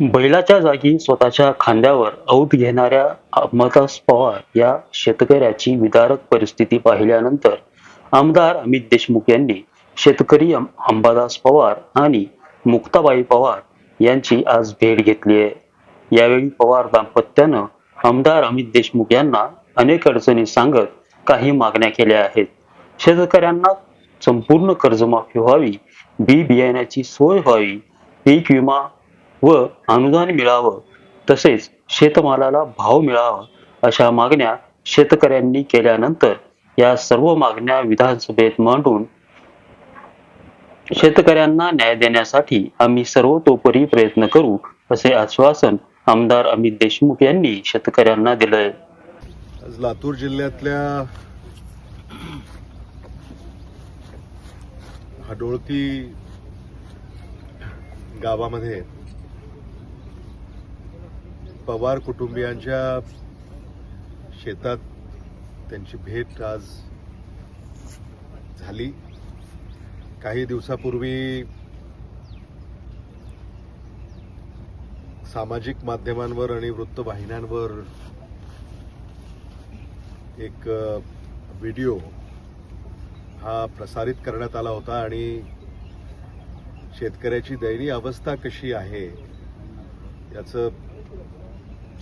बैलाच्या जागी स्वतःच्या खांद्यावर औत घेणाऱ्या अमदास पवार या शेतकऱ्याची विदारक परिस्थिती पाहिल्यानंतर आमदार अमित देशमुख यांनी शेतकरी अंबादास पवार आणि मुक्ताबाई पवार यांची आज भेट घेतली आहे. यावेळी पवार दाम्पत्यानं आमदार अमित देशमुख यांना अनेक अडचणी सांगत काही मागण्या केल्या आहेत. शेतकऱ्यांना संपूर्ण कर्जमाफी व्हावी बी बियाण्याची सोय व्हावी पीक विमा व अनुदान मिळावं. तसेच शेतमालाला भाव मिळावा अशा मागण्या शेतकऱ्यांनी केल्यानंतर या सर्व मागण्या विधानसभेत मांडून शेतकऱ्यांना न्याय देण्यासाठी आम्ही सर्वतोपरी प्रयत्न करू असे आश्वासन आमदार अमित देशमुख यांनी शेतकऱ्यांना दिलंय. आज लातूर जिल्ह्यातल्या हडोळती गावामध्ये पवार कुटुंबियांच्या शेतात त्यांची भेट आज झाली. काही दिवसापूर्वी सामाजिक माध्यमांवर आणि वृत्तवाहिन्यांवर एक व्हिडिओ हा प्रसारित करण्यात आला होता आणि शेतकऱ्याची दयनीय अवस्था कशी आहे याचं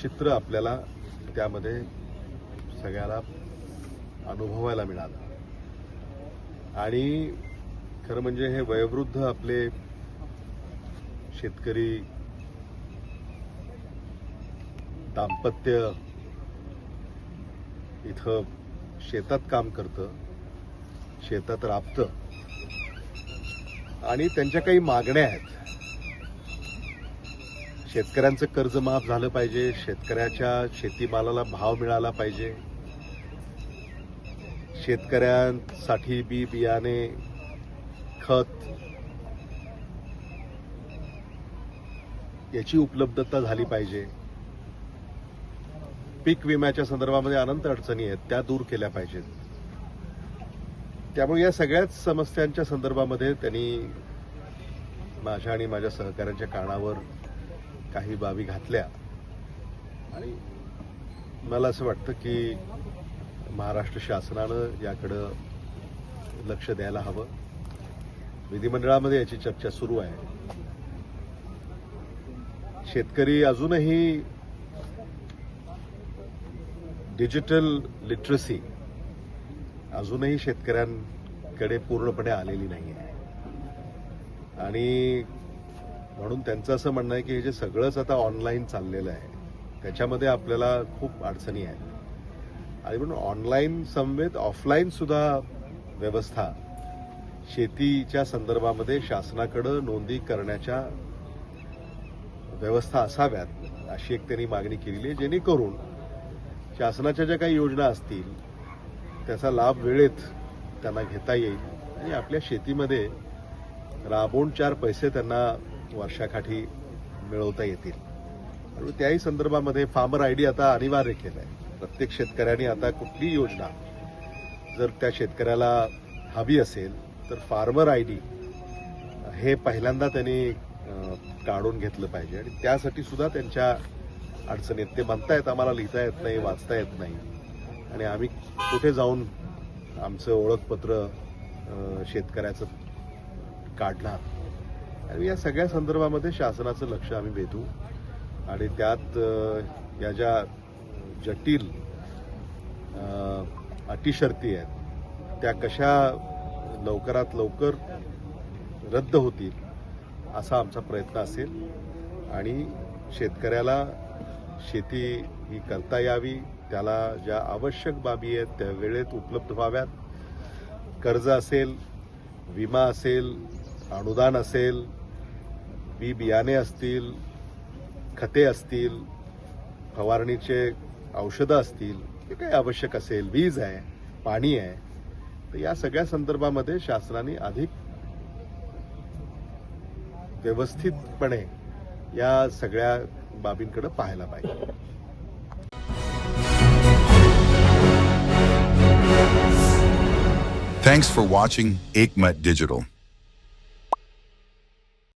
चित्र आपल्याला त्यामध्ये सगळ्याला अनुभवायला मिळालं. आणि खरं म्हणजे हे वयोवृद्ध आपले शेतकरी दाम्पत्य इथं शेतात काम करतं शेतात राबतं. आणि त्यांच्या काही मागण्या आहेत. शेतकऱ्यांचं कर्ज माफ झालं पाहिजे शेतकऱ्याच्या शेतीमालाला भाव मिळाला पाहिजे. शेतकऱ्यांसाठी बी बियाणे खत याची उपलब्धता झाली पाहिजे. पीक विम्याच्या संदर्भामध्ये अनंत अडचणी आहेत त्या दूर केल्या पाहिजेत. त्यामुळे या सगळ्याच समस्यांच्या संदर्भामध्ये त्यांनी माझ्या आणि माझ्या सहकाऱ्यांच्या कानावर काही बाबी घातल्या. आणि मला असं वाटतं की महाराष्ट्र शासनानं याकडं लक्ष द्यायला हवं. विधिमंडळामध्ये याची चर्चा सुरू आहे. शेतकरी अजूनही डिजिटल लिटरसी अजूनही शेतकऱ्यांकडे पूर्णपणे आलेली नाही आहे आणि म्हणून त्यांचं असं म्हणणं आहे की हे जे सगळंच आता ऑनलाईन चाललेलं आहे त्याच्यामध्ये आपल्याला खूप अडचणी आहेत. आणि म्हणून ऑनलाईन समवेत ऑफलाईन सुद्धा व्यवस्था शेतीच्या संदर्भामध्ये शासनाकडं नोंदी करण्याच्या व्यवस्था असाव्यात अशी एक त्यांनी मागणी केलेली आहे. जेणेकरून शासनाच्या ज्या काही योजना असतील त्याचा लाभ वेळेत त्यांना घेता येईल. आणि आपल्या शेतीमध्ये राबवून चार पैसे त्यांना वर्षाकाठी मिळवता येतील. आणि त्याही संदर्भामध्ये फार्मर आय डी आता अनिवार्य केलं आहे प्रत्येक शेतकऱ्याने आता कुठलीही योजना जर त्या शेतकऱ्याला हवी असेल तर फार्मर आय डी हे पहिल्यांदा त्यांनी काढून घेतलं पाहिजे. आणि त्यासाठी सुद्धा त्यांच्या अडचणीत ते म्हणतायत आम्हाला लिहिता येत नाही वाचता येत नाही. आणि आम्ही कुठे जाऊन आमचं ओळखपत्र शेतकऱ्याचं काढणार? आणि या सगळ्या संदर्भामध्ये शासनाचं लक्ष आम्ही वेधू. आणि त्यात या ज्या जटिल अटी शर्ती आहेत त्या कशा लवकरात लवकर रद्द होतील असा आमचा प्रयत्न असेल. आणि शेतकऱ्याला शेती ही करता यावी त्याला ज्या आवश्यक बाबी आहेत त्या वेळेत उपलब्ध व्हाव्यात. कर्ज असेल विमा असेल अनुदान असेल बी बियाणे असतील खते असतील फवारणीचे औषधं असतील जे काही आवश्यक असेल वीज आहे पाणी आहे तर या सगळ्या संदर्भामध्ये शासनाने अधिक व्यवस्थितपणे या सगळ्या बाबींकडे पाहायला पाहिजे Thanks for watching Aikmat Digital.